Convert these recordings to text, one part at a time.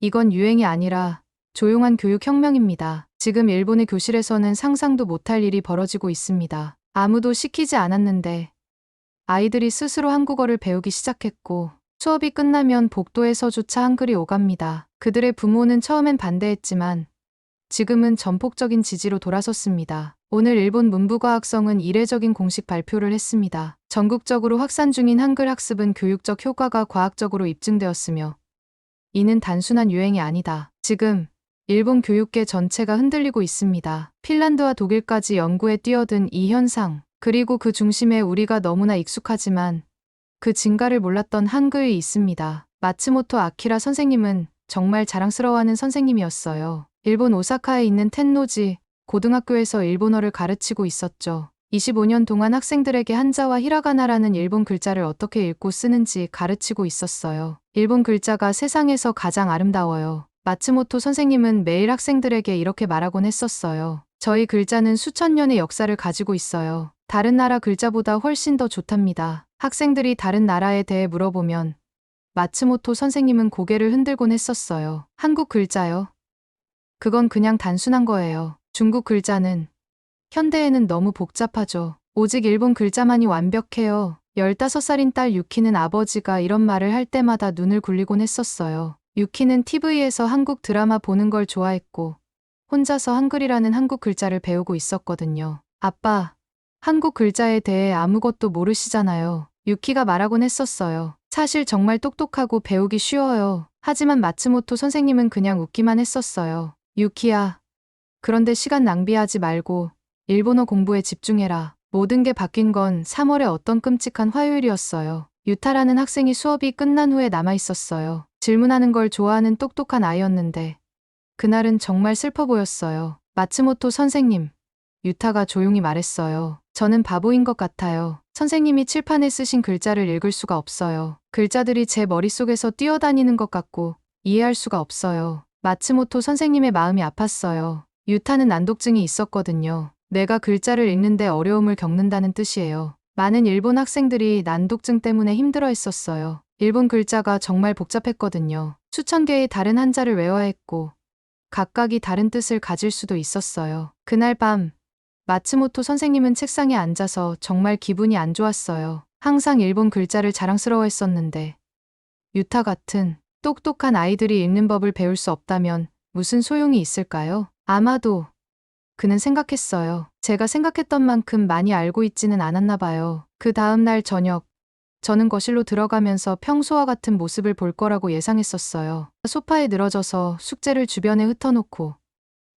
이건 유행이 아니라 조용한 교육 혁명입니다. 지금 일본의 교실에서는 상상도 못할 일이 벌어지고 있습니다. 아무도 시키지 않았는데 아이들이 스스로 한국어를 배우기 시작했고 수업이 끝나면 복도에서조차 한글이 오갑니다. 그들의 부모는 처음엔 반대했지만 지금은 전폭적인 지지로 돌아섰습니다. 오늘 일본 문부과학성은 이례적인 공식 발표를 했습니다. 전국적으로 확산 중인 한글 학습은 교육적 효과가 과학적으로 입증되었으며 이는 단순한 유행이 아니다. 지금 일본 교육계 전체가 흔들리고 있습니다. 핀란드와 독일까지 연구에 뛰어든 이 현상, 그리고 그 중심에 우리가 너무나 익숙하지만 그 진가를 몰랐던 한글이 있습니다. 마츠모토 아키라 선생님은 정말 자랑스러워하는 선생님이었어요. 일본 오사카에 있는 텐노지 고등학교에서 일본어를 가르치고 있었죠. 25년 동안 학생들에게 한자와 히라가나라는 일본 글자를 어떻게 읽고 쓰는지 가르치고 있었어요. 일본 글자가 세상에서 가장 아름다워요. 마츠모토 선생님은 매일 학생들에게 이렇게 말하곤 했었어요. 저희 글자는 수천 년의 역사를 가지고 있어요. 다른 나라 글자보다 훨씬 더 좋답니다. 학생들이 다른 나라에 대해 물어보면 마츠모토 선생님은 고개를 흔들곤 했었어요. 한국 글자요? 그건 그냥 단순한 거예요. 중국 글자는 현대에는 너무 복잡하죠. 오직 일본 글자만이 완벽해요. 15살인 딸 유키는 아버지가 이런 말을 할 때마다 눈을 굴리곤 했었어요. 유키는 TV에서 한국 드라마 보는 걸 좋아했고 혼자서 한글이라는 한국 글자를 배우고 있었거든요. 아빠, 한국 글자에 대해 아무것도 모르시잖아요. 유키가 말하곤 했었어요. 사실 정말 똑똑하고 배우기 쉬워요. 하지만 마츠모토 선생님은 그냥 웃기만 했었어요. 유키야. 그런데 시간 낭비하지 말고 일본어 공부에 집중해라. 모든 게 바뀐 건 3월의 어떤 끔찍한 화요일이었어요. 유타라는 학생이 수업이 끝난 후에 남아 있었어요. 질문하는 걸 좋아하는 똑똑한 아이였는데 그날은 정말 슬퍼 보였어요. 마츠모토 선생님. 유타가 조용히 말했어요. 저는 바보인 것 같아요. 선생님이 칠판에 쓰신 글자를 읽을 수가 없어요. 글자들이 제 머릿속에서 뛰어다니는 것 같고 이해할 수가 없어요. 마츠모토 선생님의 마음이 아팠어요. 유타는 난독증이 있었거든요. 내가 글자를 읽는데 어려움을 겪는다는 뜻이에요. 많은 일본 학생들이 난독증 때문에 힘들어 했었어요. 일본 글자가 정말 복잡했거든요. 수천 개의 다른 한자를 외워야 했고 각각이 다른 뜻을 가질 수도 있었어요. 그날 밤 마츠모토 선생님은 책상에 앉아서 정말 기분이 안 좋았어요. 항상 일본 글자를 자랑스러워 했었는데 유타 같은 똑똑한 아이들이 읽는 법을 배울 수 없다면 무슨 소용이 있을까요? 아마도 그는 생각했어요. 제가 생각했던 만큼 많이 알고 있지는 않았나 봐요. 그 다음 날 저녁 저는 거실로 들어가면서 평소와 같은 모습을 볼 거라고 예상했었어요. 소파에 늘어져서 숙제를 주변에 흩어놓고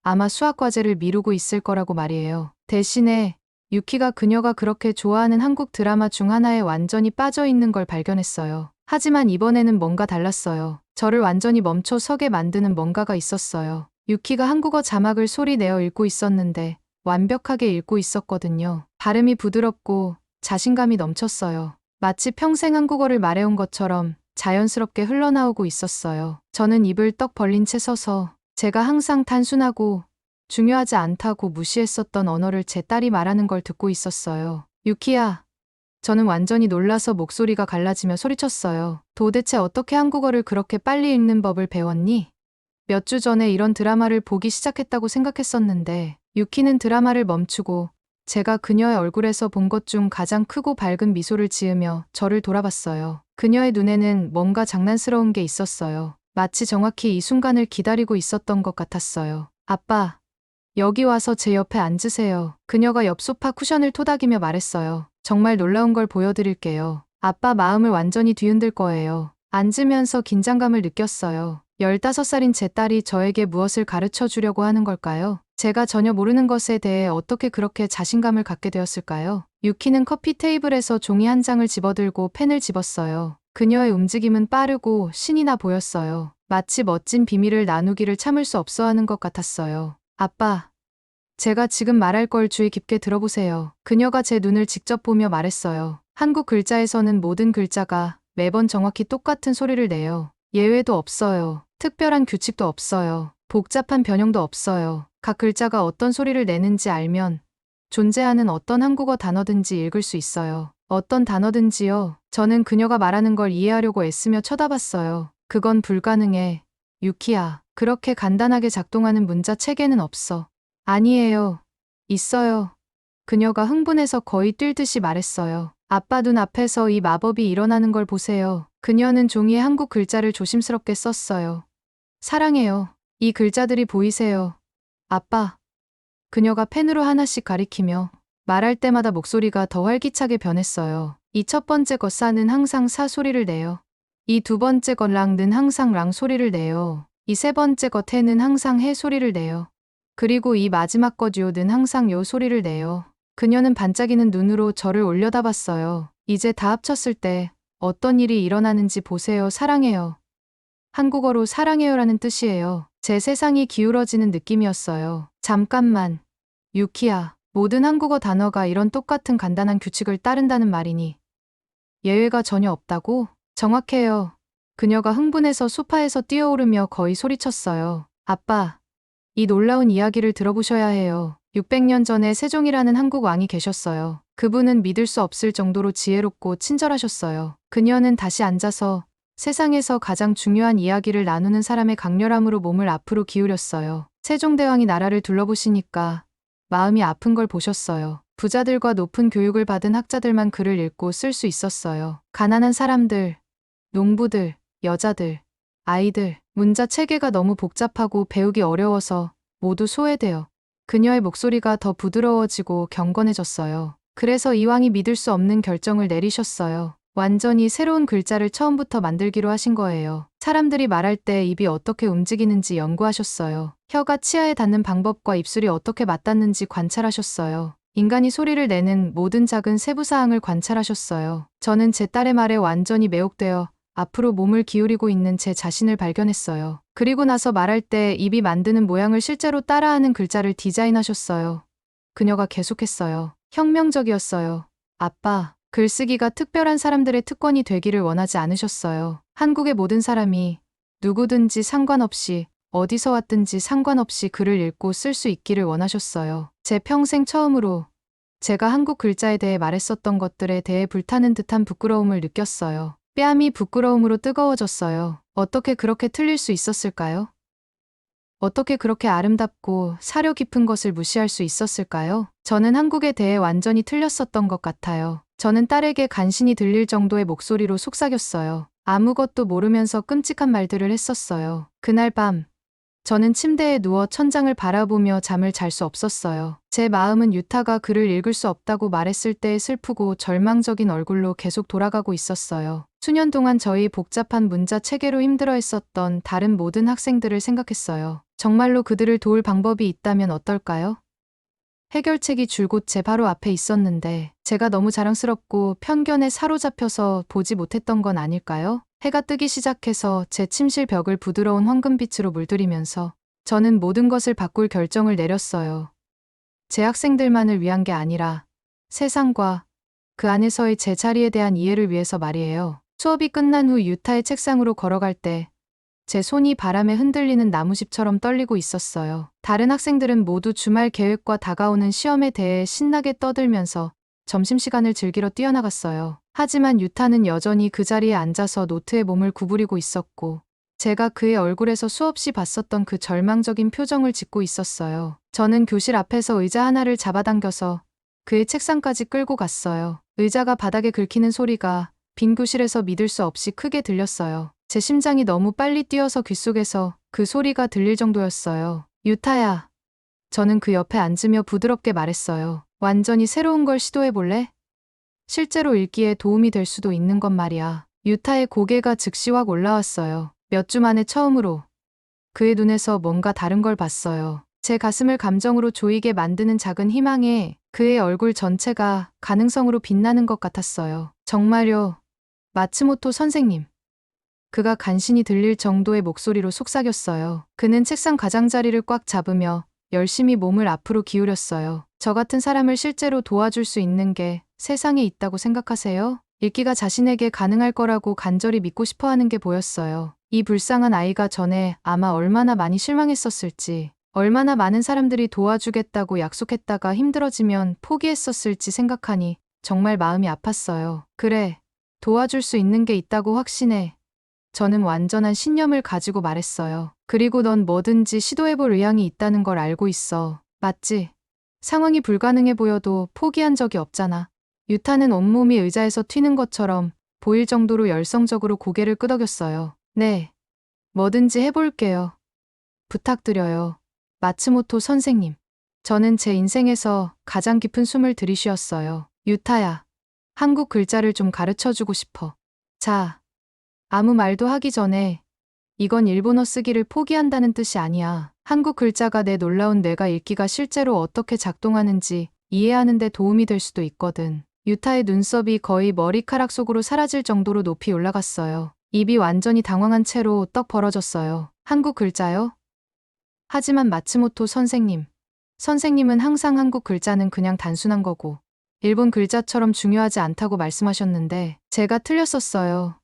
아마 수학 과제를 미루고 있을 거라고 말이에요. 대신에 유키가 그녀가 그렇게 좋아하는 한국 드라마 중 하나에 완전히 빠져 있는 걸 발견했어요. 하지만 이번에는 뭔가 달랐어요. 저를 완전히 멈춰 서게 만드는 뭔가가 있었어요. 유키가 한국어 자막을 소리 내어 읽고 있었는데 완벽하게 읽고 있었거든요. 발음이 부드럽고 자신감이 넘쳤어요. 마치 평생 한국어를 말해온 것처럼 자연스럽게 흘러나오고 있었어요. 저는 입을 떡 벌린 채 서서 제가 항상 단순하고 중요하지 않다고 무시했었던 언어를 제 딸이 말하는 걸 듣고 있었어요. 유키야. 저는 완전히 놀라서 목소리가 갈라지며 소리쳤어요. 도대체 어떻게 한국어를 그렇게 빨리 읽는 법을 배웠니? 몇 주 전에 이런 드라마를 보기 시작했다고 생각했었는데, 유키는 드라마를 멈추고 제가 그녀의 얼굴에서 본 것 중 가장 크고 밝은 미소를 지으며 저를 돌아봤어요. 그녀의 눈에는 뭔가 장난스러운 게 있었어요. 마치 정확히 이 순간을 기다리고 있었던 것 같았어요. 아빠, 여기 와서 제 옆에 앉으세요. 그녀가 옆 소파 쿠션을 토닥이며 말했어요. 정말 놀라운 걸 보여드릴게요. 아빠 마음을 완전히 뒤흔들 거예요. 앉으면서 긴장감을 느꼈어요. 15살인 제 딸이 저에게 무엇을 가르쳐 주려고 하는 걸까요? 제가 전혀 모르는 것에 대해 어떻게 그렇게 자신감을 갖게 되었을까요? 유키는 커피 테이블에서 종이 한 장을 집어들고 펜을 집었어요. 그녀의 움직임은 빠르고 신이 나 보였어요. 마치 멋진 비밀을 나누기를 참을 수 없어 하는 것 같았어요. 아빠, 제가 지금 말할 걸 주의 깊게 들어보세요. 그녀가 제 눈을 직접 보며 말했어요. 한국 글자에서는 모든 글자가 매번 정확히 똑같은 소리를 내요. 예외도 없어요. 특별한 규칙도 없어요. 복잡한 변형도 없어요. 각 글자가 어떤 소리를 내는지 알면 존재하는 어떤 한국어 단어든지 읽을 수 있어요. 어떤 단어든지요. 저는 그녀가 말하는 걸 이해하려고 애쓰며 쳐다봤어요. 그건 불가능해. 유키야, 그렇게 간단하게 작동하는 문자 체계는 없어. 아니에요. 있어요. 그녀가 흥분해서 거의 뛸 듯이 말했어요. 아빠 눈 앞에서 이 마법이 일어나는 걸 보세요. 그녀는 종이에 한국 글자를 조심스럽게 썼어요. 사랑해요. 이 글자들이 보이세요. 아빠. 그녀가 펜으로 하나씩 가리키며 말할 때마다 목소리가 더 활기차게 변했어요. 이 첫 번째 것사는 항상 사 소리를 내요. 이 두 번째 것 랑는 항상 랑 소리를 내요. 이 세 번째 것 해는 항상 해 소리를 내요. 그리고 이 마지막 것 요는 항상 요 소리를 내요. 그녀는 반짝이는 눈으로 저를 올려다봤어요. 이제 다 합쳤을 때 어떤 일이 일어나는지 보세요. 사랑해요. 한국어로 사랑해요라는 뜻이에요. 제 세상이 기울어지는 느낌이었어요. 잠깐만. 유키야. 모든 한국어 단어가 이런 똑같은 간단한 규칙을 따른다는 말이니. 예외가 전혀 없다고? 정확해요. 그녀가 흥분해서 소파에서 뛰어오르며 거의 소리쳤어요. 아빠. 이 놀라운 이야기를 들어보셔야 해요. 600년 전에 세종이라는 한국 왕이 계셨어요. 그분은 믿을 수 없을 정도로 지혜롭고 친절하셨어요. 그녀는 다시 앉아서 세상에서 가장 중요한 이야기를 나누는 사람의 강렬함으로 몸을 앞으로 기울였어요. 세종대왕이 나라를 둘러보시니까 마음이 아픈 걸 보셨어요. 부자들과 높은 교육을 받은 학자들만 글을 읽고 쓸 수 있었어요. 가난한 사람들, 농부들, 여자들, 아이들, 문자 체계가 너무 복잡하고 배우기 어려워서 모두 소외되어 그녀의 목소리가 더 부드러워지고 경건해졌어요. 그래서 이왕이 믿을 수 없는 결정을 내리셨어요. 완전히 새로운 글자를 처음부터 만들기로 하신 거예요. 사람들이 말할 때 입이 어떻게 움직이는지 연구하셨어요. 혀가 치아에 닿는 방법과 입술이 어떻게 맞닿는지 관찰하셨어요. 인간이 소리를 내는 모든 작은 세부사항을 관찰하셨어요. 저는 제 딸의 말에 완전히 매혹되어 앞으로 몸을 기울이고 있는 제 자신을 발견했어요. 그리고 나서 말할 때 입이 만드는 모양을 실제로 따라하는 글자를 디자인하셨어요. 그녀가 계속했어요. 혁명적이었어요. 아빠, 글쓰기가 특별한 사람들의 특권이 되기를 원하지 않으셨어요. 한국의 모든 사람이 누구든지 상관없이 어디서 왔든지 상관없이 글을 읽고 쓸 수 있기를 원하셨어요. 제 평생 처음으로 제가 한국 글자에 대해 말했었던 것들에 대해 불타는 듯한 부끄러움을 느꼈어요. 뺨이 부끄러움으로 뜨거워졌어요. 어떻게 그렇게 틀릴 수 있었을까요? 어떻게 그렇게 아름답고 사려 깊은 것을 무시할 수 있었을까요? 저는 한국에 대해 완전히 틀렸었던 것 같아요. 저는 딸에게 간신히 들릴 정도의 목소리로 속삭였어요. 아무것도 모르면서 끔찍한 말들을 했었어요. 그날 밤, 저는 침대에 누워 천장을 바라보며 잠을 잘 수 없었어요. 제 마음은 유타가 글을 읽을 수 없다고 말했을 때의 슬프고 절망적인 얼굴로 계속 돌아가고 있었어요. 수년 동안 저희 복잡한 문자 체계로 힘들어 했었던 다른 모든 학생들을 생각했어요. 정말로 그들을 도울 방법이 있다면 어떨까요? 해결책이 줄곧 제 바로 앞에 있었는데 제가 너무 자랑스럽고 편견에 사로잡혀서 보지 못했던 건 아닐까요? 해가 뜨기 시작해서 제 침실 벽을 부드러운 황금빛으로 물들이면서 저는 모든 것을 바꿀 결정을 내렸어요. 제 학생들만을 위한 게 아니라 세상과 그 안에서의 제 자리에 대한 이해를 위해서 말이에요. 수업이 끝난 후 유타의 책상으로 걸어갈 때 제 손이 바람에 흔들리는 나무집처럼 떨리고 있었어요. 다른 학생들은 모두 주말 계획과 다가오는 시험에 대해 신나게 떠들면서 점심시간을 즐기러 뛰어나갔어요. 하지만 유타는 여전히 그 자리에 앉아서 노트에 몸을 구부리고 있었고, 제가 그의 얼굴에서 수없이 봤었던 그 절망적인 표정을 짓고 있었어요. 저는 교실 앞에서 의자 하나를 잡아당겨서 그의 책상까지 끌고 갔어요. 의자가 바닥에 긁히는 소리가 빈 교실에서 믿을 수 없이 크게 들렸어요. 제 심장이 너무 빨리 뛰어서 귓속에서 그 소리가 들릴 정도였어요. 유타야. 저는 그 옆에 앉으며 부드럽게 말했어요. 완전히 새로운 걸 시도해 볼래? 실제로 읽기에 도움이 될 수도 있는 건 말이야. 유타의 고개가 즉시 확 올라왔어요. 몇 주 만에 처음으로. 그의 눈에서 뭔가 다른 걸 봤어요. 제 가슴을 감정으로 조이게 만드는 작은 희망에 그의 얼굴 전체가 가능성으로 빛나는 것 같았어요. 정말요. 마츠모토 선생님. 그가 간신히 들릴 정도의 목소리로 속삭였어요. 그는 책상 가장자리를 꽉 잡으며 열심히 몸을 앞으로 기울였어요. 저 같은 사람을 실제로 도와줄 수 있는 게 세상에 있다고 생각하세요? 읽기가 자신에게 가능할 거라고 간절히 믿고 싶어 하는 게 보였어요. 이 불쌍한 아이가 전에 아마 얼마나 많이 실망했었을지, 얼마나 많은 사람들이 도와주겠다고 약속했다가 힘들어지면 포기했었을지 생각하니 정말 마음이 아팠어요. 그래, 도와줄 수 있는 게 있다고 확신해. 저는 완전한 신념을 가지고 말했어요. 그리고 넌 뭐든지 시도해볼 의향이 있다는 걸 알고 있어. 맞지? 상황이 불가능해 보여도 포기한 적이 없잖아. 유타는 온몸이 의자에서 튀는 것처럼 보일 정도로 열성적으로 고개를 끄덕였어요. 네. 뭐든지 해볼게요. 부탁드려요. 마츠모토 선생님. 저는 제 인생에서 가장 깊은 숨을 들이쉬었어요. 유타야. 한국 글자를 좀 가르쳐 주고 싶어. 자. 아무 말도 하기 전에 이건 일본어 쓰기를 포기한다는 뜻이 아니야. 한국 글자가 내 놀라운 뇌가 읽기가 실제로 어떻게 작동하는지 이해하는 데 도움이 될 수도 있거든. 유타의 눈썹이 거의 머리카락 속으로 사라질 정도로 높이 올라갔어요. 입이 완전히 당황한 채로 떡 벌어졌어요. 한국 글자요? 하지만 마츠모토 선생님. 선생님은 항상 한국 글자는 그냥 단순한 거고, 일본 글자처럼 중요하지 않다고 말씀하셨는데, 제가 틀렸었어요.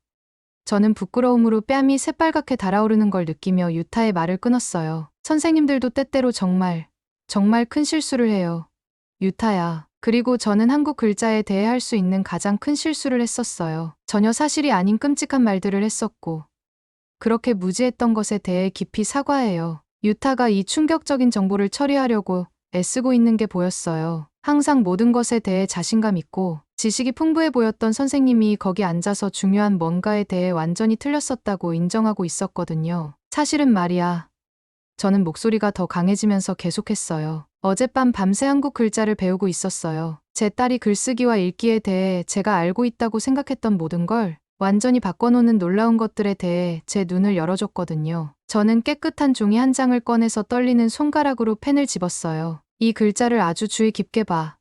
저는 부끄러움으로 뺨이 새빨갛게 달아오르는 걸 느끼며 유타의 말을 끊었어요. 선생님들도 때때로 정말, 정말 큰 실수를 해요. 유타야. 그리고 저는 한국 글자에 대해 할 수 있는 가장 큰 실수를 했었어요. 전혀 사실이 아닌 끔찍한 말들을 했었고, 그렇게 무지했던 것에 대해 깊이 사과해요. 유타가 이 충격적인 정보를 처리하려고 애쓰고 있는 게 보였어요. 항상 모든 것에 대해 자신감 있고 지식이 풍부해 보였던 선생님이 거기 앉아서 중요한 뭔가에 대해 완전히 틀렸었다고 인정하고 있었거든요. 사실은 말이야. 저는 목소리가 더 강해지면서 계속했어요. 어젯밤 밤새 한국 글자를 배우고 있었어요. 제 딸이 글쓰기와 읽기에 대해 제가 알고 있다고 생각했던 모든 걸 완전히 바꿔놓는 놀라운 것들에 대해 제 눈을 열어줬거든요. 저는 깨끗한 종이 한 장을 꺼내서 떨리는 손가락으로 펜을 집었어요. 이 글자를 아주 주의 깊게 봐.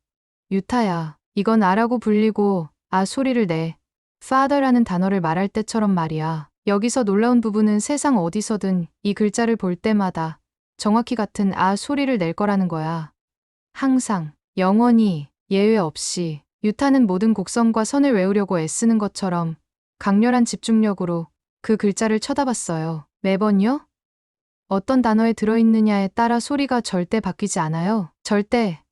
유타야, 이건 아라고 불리고 아 소리를 내. father라는 단어를 말할 때처럼 말이야. 여기서 놀라운 부분은 세상 어디서든 이 글자를 볼 때마다 정확히 같은 아 소리를 낼 거라는 거야. 항상, 영원히, 예외 없이. 유타는 모든 곡선과 선을 외우려고 애쓰는 것처럼 강렬한 집중력으로 그 글자를 쳐다봤어요. 매번요? 어떤 단어에 들어있느냐에 따라 소리가 절대 바뀌지 않아요. 절대.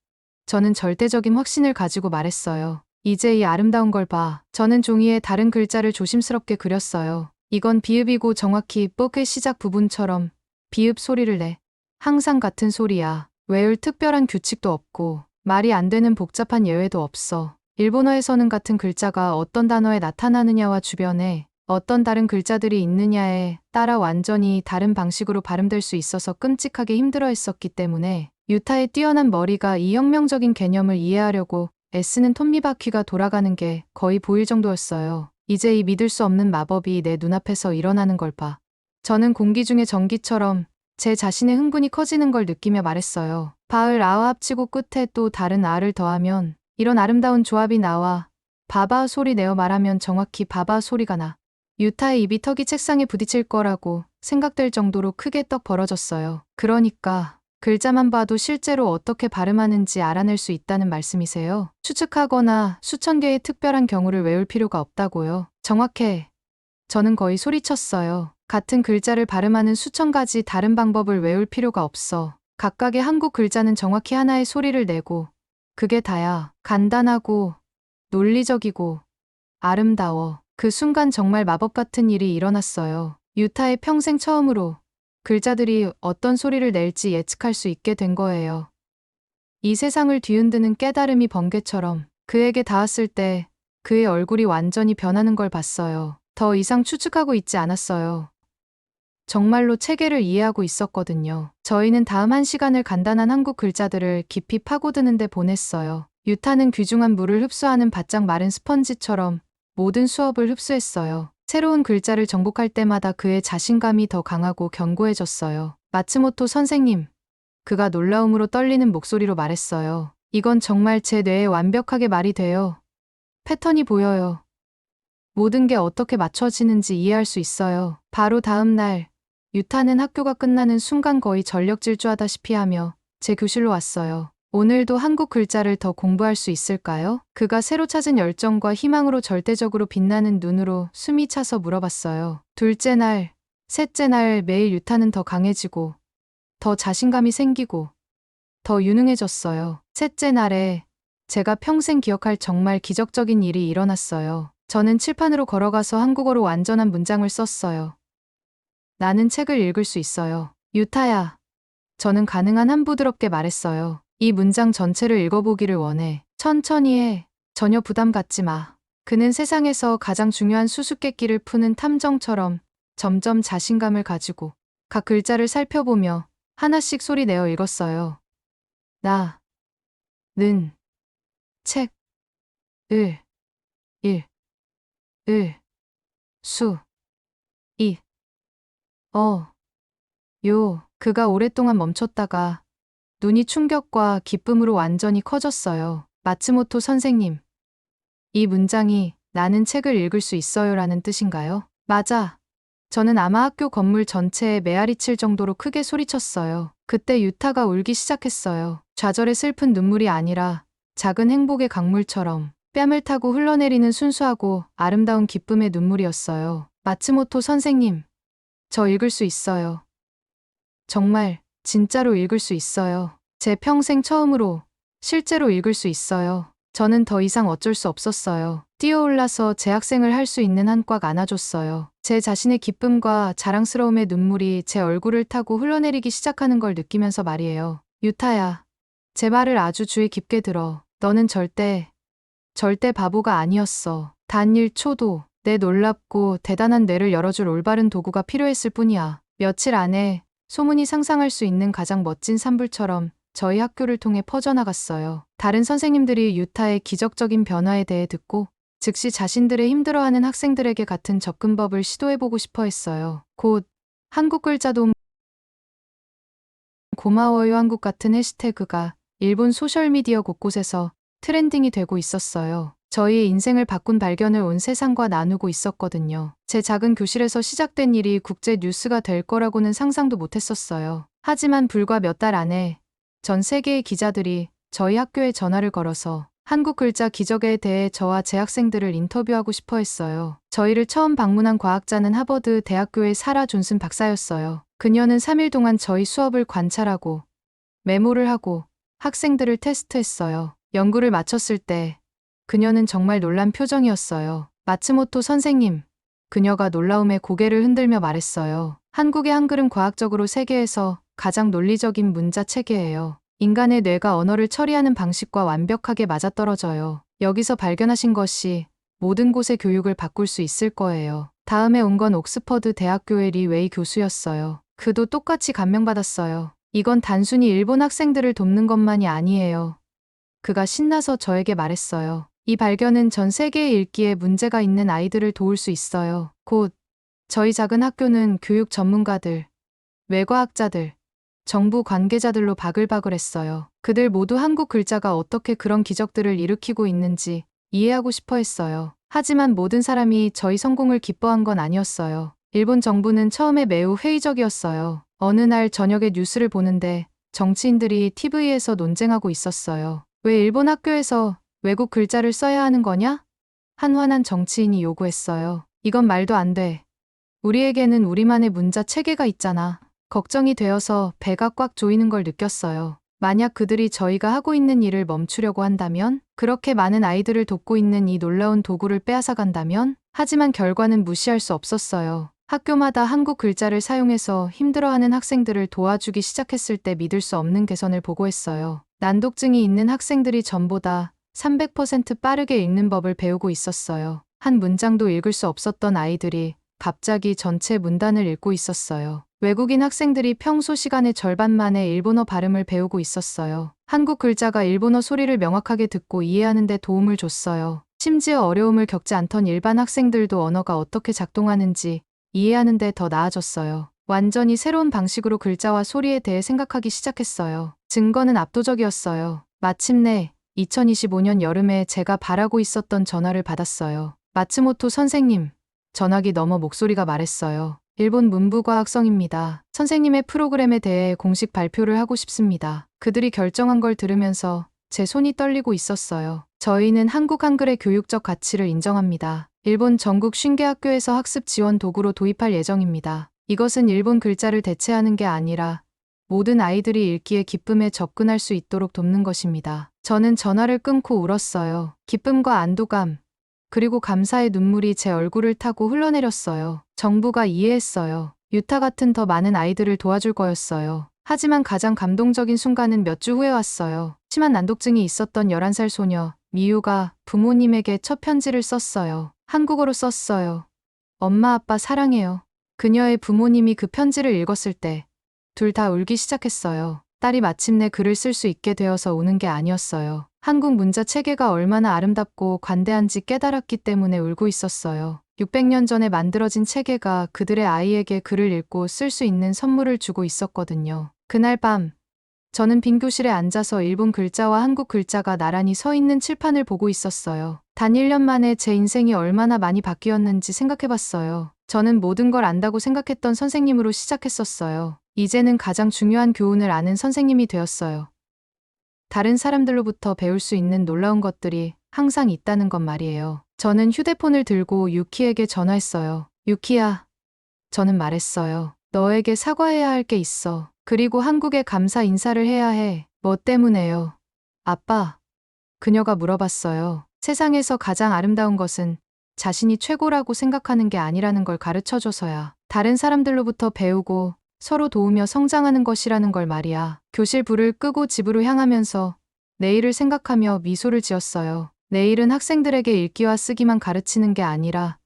저는 절대적인 확신을 가지고 말했어요. 이제 이 아름다운 걸 봐. 저는 종이에 다른 글자를 조심스럽게 그렸어요. 이건 비읍이고 정확히 뻑의 시작 부분처럼 비읍 소리를 내. 항상 같은 소리야. 외울 특별한 규칙도 없고 말이 안 되는 복잡한 예외도 없어. 일본어에서는 같은 글자가 어떤 단어에 나타나느냐와 주변에 어떤 다른 글자들이 있느냐에 따라 완전히 다른 방식으로 발음될 수 있어서 끔찍하게 힘들어 했었기 때문에 유타의 뛰어난 머리가 이 혁명적인 개념을 이해하려고 애쓰는 톱니바퀴가 돌아가는 게 거의 보일 정도였어요. 이제 이 믿을 수 없는 마법이 내 눈앞에서 일어나는 걸 봐. 저는 공기 중의 전기처럼 제 자신의 흥분이 커지는 걸 느끼며 말했어요. 바을 아와 합치고 끝에 또 다른 아를 더하면 이런 아름다운 조합이 나와 바바 소리 내어 말하면 정확히 바바 소리가 나. 유타의 입이 턱이 책상에 부딪힐 거라고 생각될 정도로 크게 떡 벌어졌어요. 그러니까 글자만 봐도 실제로 어떻게 발음하는지 알아낼 수 있다는 말씀이세요. 추측하거나 수천 개의 특별한 경우를 외울 필요가 없다고요. 정확해. 저는 거의 소리쳤어요. 같은 글자를 발음하는 수천 가지 다른 방법을 외울 필요가 없어. 각각의 한국 글자는 정확히 하나의 소리를 내고 그게 다야. 간단하고 논리적이고 아름다워. 그 순간 정말 마법 같은 일이 일어났어요. 유타의 평생 처음으로 글자들이 어떤 소리를 낼지 예측할 수 있게 된 거예요. 이 세상을 뒤흔드는 깨달음이 번개처럼 그에게 닿았을 때 그의 얼굴이 완전히 변하는 걸 봤어요. 더 이상 추측하고 있지 않았어요. 정말로 체계를 이해하고 있었거든요. 저희는 다음 한 시간을 간단한 한국 글자들을 깊이 파고드는데 보냈어요. 유타는 귀중한 물을 흡수하는 바짝 마른 스펀지처럼 모든 수업을 흡수했어요. 새로운 글자를 정복할 때마다 그의 자신감이 더 강하고 견고해졌어요. 마츠모토 선생님. 그가 놀라움으로 떨리는 목소리로 말했어요. 이건 정말 제 뇌에 완벽하게 말이 돼요. 패턴이 보여요. 모든 게 어떻게 맞춰지는지 이해할 수 있어요. 바로 다음 날, 유타는 학교가 끝나는 순간 거의 전력 질주하다시피 하며 제 교실로 왔어요. 오늘도 한국 글자를 더 공부할 수 있을까요? 그가 새로 찾은 열정과 희망으로 절대적으로 빛나는 눈으로 숨이 차서 물어봤어요. 둘째 날, 셋째 날 매일 유타는 더 강해지고, 더 자신감이 생기고, 더 유능해졌어요. 셋째 날에 제가 평생 기억할 정말 기적적인 일이 일어났어요. 저는 칠판으로 걸어가서 한국어로 완전한 문장을 썼어요. 나는 책을 읽을 수 있어요. 유타야. 저는 가능한 한 부드럽게 말했어요. 이 문장 전체를 읽어보기를 원해. 천천히 해. 전혀 부담 갖지 마. 그는 세상에서 가장 중요한 수수께끼를 푸는 탐정처럼 점점 자신감을 가지고 각 글자를 살펴보며 하나씩 소리 내어 읽었어요. 나, 는, 책, 을, 일, 을, 수, 이, 어, 요. 그가 오랫동안 멈췄다가 눈이 충격과 기쁨으로 완전히 커졌어요. 마츠모토 선생님. 이 문장이 나는 책을 읽을 수 있어요 라는 뜻인가요? 맞아. 저는 아마 학교 건물 전체에 메아리 칠 정도로 크게 소리쳤어요. 그때 유타가 울기 시작했어요. 좌절의 슬픈 눈물이 아니라 작은 행복의 강물처럼 뺨을 타고 흘러내리는 순수하고 아름다운 기쁨의 눈물이었어요. 마츠모토 선생님. 저 읽을 수 있어요. 정말, 진짜로 읽을 수 있어요. 제 평생 처음으로, 실제로 읽을 수 있어요. 저는 더 이상 어쩔 수 없었어요. 뛰어올라서 재학생을 할 수 있는 한꽉 안아줬어요. 제 자신의 기쁨과 자랑스러움의 눈물이 제 얼굴을 타고 흘러내리기 시작하는 걸 느끼면서 말이에요. 유타야, 제 말을 아주 주의 깊게 들어. 너는 절대, 절대 바보가 아니었어. 단 1초도 내 놀랍고 대단한 뇌를 열어줄 올바른 도구가 필요했을 뿐이야. 며칠 안에 소문이 상상할 수 있는 가장 멋진 산불처럼 저희 학교를 통해 퍼져나갔어요. 다른 선생님들이 유타의 기적적인 변화에 대해 듣고 즉시 자신들의 힘들어하는 학생들에게 같은 접근법을 시도해보고 싶어 했어요. 곧 한국 글자도 고마워요 한국 같은 해시태그가 일본 소셜미디어 곳곳에서 트렌딩이 되고 있었어요. 저희의 인생을 바꾼 발견을 온 세상과 나누고 있었거든요. 제 작은 교실에서 시작된 일이 국제 뉴스가 될 거라고는 상상도 못했었어요. 하지만 불과 몇 달 안에 전 세계의 기자들이 저희 학교에 전화를 걸어서 한국 글자 기적에 대해 저와 제 학생들을 인터뷰하고 싶어 했어요. 저희를 처음 방문한 과학자는 하버드 대학교의 사라 존슨 박사였어요. 그녀는 3일 동안 저희 수업을 관찰하고 메모를 하고 학생들을 테스트했어요. 연구를 마쳤을 때 그녀는 정말 놀란 표정이었어요. 마츠모토 선생님. 그녀가 놀라움에 고개를 흔들며 말했어요. 한국의 한글은 과학적으로 세계에서 가장 논리적인 문자 체계예요. 인간의 뇌가 언어를 처리하는 방식과 완벽하게 맞아떨어져요. 여기서 발견하신 것이 모든 곳의 교육을 바꿀 수 있을 거예요. 다음에 온 건 옥스퍼드 대학교의 리 웨이 교수였어요. 그도 똑같이 감명받았어요. 이건 단순히 일본 학생들을 돕는 것만이 아니에요. 그가 신나서 저에게 말했어요. 이 발견은 전 세계에 읽기에 문제가 있는 아이들을 도울 수 있어요. 곧 저희 작은 학교는 교육 전문가들, 외과학자들, 정부 관계자들로 바글바글했어요. 그들 모두 한국 글자가 어떻게 그런 기적들을 일으키고 있는지 이해하고 싶어 했어요. 하지만 모든 사람이 저희 성공을 기뻐한 건 아니었어요. 일본 정부는 처음에 매우 회의적이었어요. 어느 날 저녁에 뉴스를 보는데 정치인들이 TV에서 논쟁하고 있었어요. 왜 일본 학교에서 외국 글자를 써야 하는 거냐? 한 화난 정치인이 요구했어요. 이건 말도 안 돼. 우리에게는 우리만의 문자 체계가 있잖아. 걱정이 되어서 배가 꽉 조이는 걸 느꼈어요. 만약 그들이 저희가 하고 있는 일을 멈추려고 한다면, 그렇게 많은 아이들을 돕고 있는 이 놀라운 도구를 빼앗아 간다면, 하지만 결과는 무시할 수 없었어요. 학교마다 한국 글자를 사용해서 힘들어하는 학생들을 도와주기 시작했을 때 믿을 수 없는 개선을 보고했어요. 난독증이 있는 학생들이 전보다 300% 빠르게 읽는 법을 배우고 있었어요. 한 문장도 읽을 수 없었던 아이들이 갑자기 전체 문단을 읽고 있었어요. 외국인 학생들이 평소 시간의 절반 만에 일본어 발음을 배우고 있었어요. 한국 글자가 일본어 소리를 명확하게 듣고 이해하는 데 도움을 줬어요. 심지어 어려움을 겪지 않던 일반 학생들도 언어가 어떻게 작동하는지 이해하는 데 더 나아졌어요. 완전히 새로운 방식으로 글자와 소리에 대해 생각하기 시작했어요. 증거는 압도적이었어요. 마침내 2025년 여름에 제가 바라고 있었던 전화를 받았어요. 마츠모토 선생님. 전화기 넘어 목소리가 말했어요. 일본 문부과학성입니다. 선생님의 프로그램에 대해 공식 발표를 하고 싶습니다. 그들이 결정한 걸 들으면서 제 손이 떨리고 있었어요. 저희는 한국 한글의 교육적 가치를 인정합니다. 일본 전국 50개 학교에서 학습 지원 도구로 도입할 예정입니다. 이것은 일본 글자를 대체하는 게 아니라 모든 아이들이 읽기에 기쁨에 접근할 수 있도록 돕는 것입니다. 저는 전화를 끊고 울었어요. 기쁨과 안도감, 그리고 감사의 눈물이 제 얼굴을 타고 흘러내렸어요. 정부가 이해했어요. 유타 같은 더 많은 아이들을 도와줄 거였어요. 하지만 가장 감동적인 순간은 몇 주 후에 왔어요. 심한 난독증이 있었던 11살 소녀, 미유가 부모님에게 첫 편지를 썼어요. 한국어로 썼어요. 엄마 아빠 사랑해요. 그녀의 부모님이 그 편지를 읽었을 때 둘 다 울기 시작했어요. 딸이 마침내 글을 쓸 수 있게 되어서 우는 게 아니었어요. 한국 문자 체계가 얼마나 아름답고 관대한지 깨달았기 때문에 울고 있었어요. 600년 전에 만들어진 체계가 그들의 아이에게 글을 읽고 쓸 수 있는 선물을 주고 있었거든요. 그날 밤, 저는 빈 교실에 앉아서 일본 글자와 한국 글자가 나란히 서 있는 칠판을 보고 있었어요. 단 1년 만에 제 인생이 얼마나 많이 바뀌었는지 생각해 봤어요. 저는 모든 걸 안다고 생각했던 선생님으로 시작했었어요. 이제는 가장 중요한 교훈을 아는 선생님이 되었어요. 다른 사람들로부터 배울 수 있는 놀라운 것들이 항상 있다는 것 말이에요. 저는 휴대폰을 들고 유키에게 전화했어요. 유키야. 저는 말했어요. 너에게 사과해야 할 게 있어. 그리고 한국에 감사 인사를 해야 해. 뭐 때문에요? 아빠. 그녀가 물어봤어요. 세상에서 가장 아름다운 것은 자신이 최고라고 생각하는 게 아니라는 걸 가르쳐 줘서야. 다른 사람들로부터 배우고 서로 도우며 성장하는 것이라는 걸 말이야. 교실 불을 끄고 집으로 향하면서 내일을 생각하며 미소를 지었어요. 내일은 학생들에게 읽기와 쓰기만 가르치는 게 아니라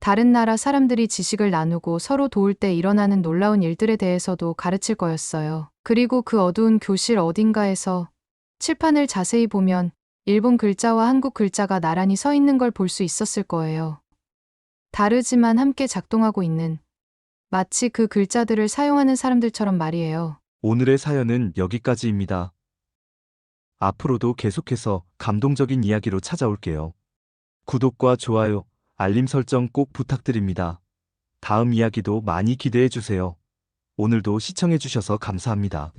다른 나라 사람들이 지식을 나누고 서로 도울 때 일어나는 놀라운 일들에 대해서도 가르칠 거였어요. 그리고 그 어두운 교실 어딘가에서 칠판을 자세히 보면 일본 글자와 한국 글자가 나란히 서 있는 걸 볼 수 있었을 거예요. 다르지만 함께 작동하고 있는 마치 그 글자들을 사용하는 사람들처럼 말이에요. 오늘의 사연은 여기까지입니다. 앞으로도 계속해서 감동적인 이야기로 찾아올게요. 구독과 좋아요, 알림 설정 꼭 부탁드립니다. 다음 이야기도 많이 기대해 주세요. 오늘도 시청해 주셔서 감사합니다.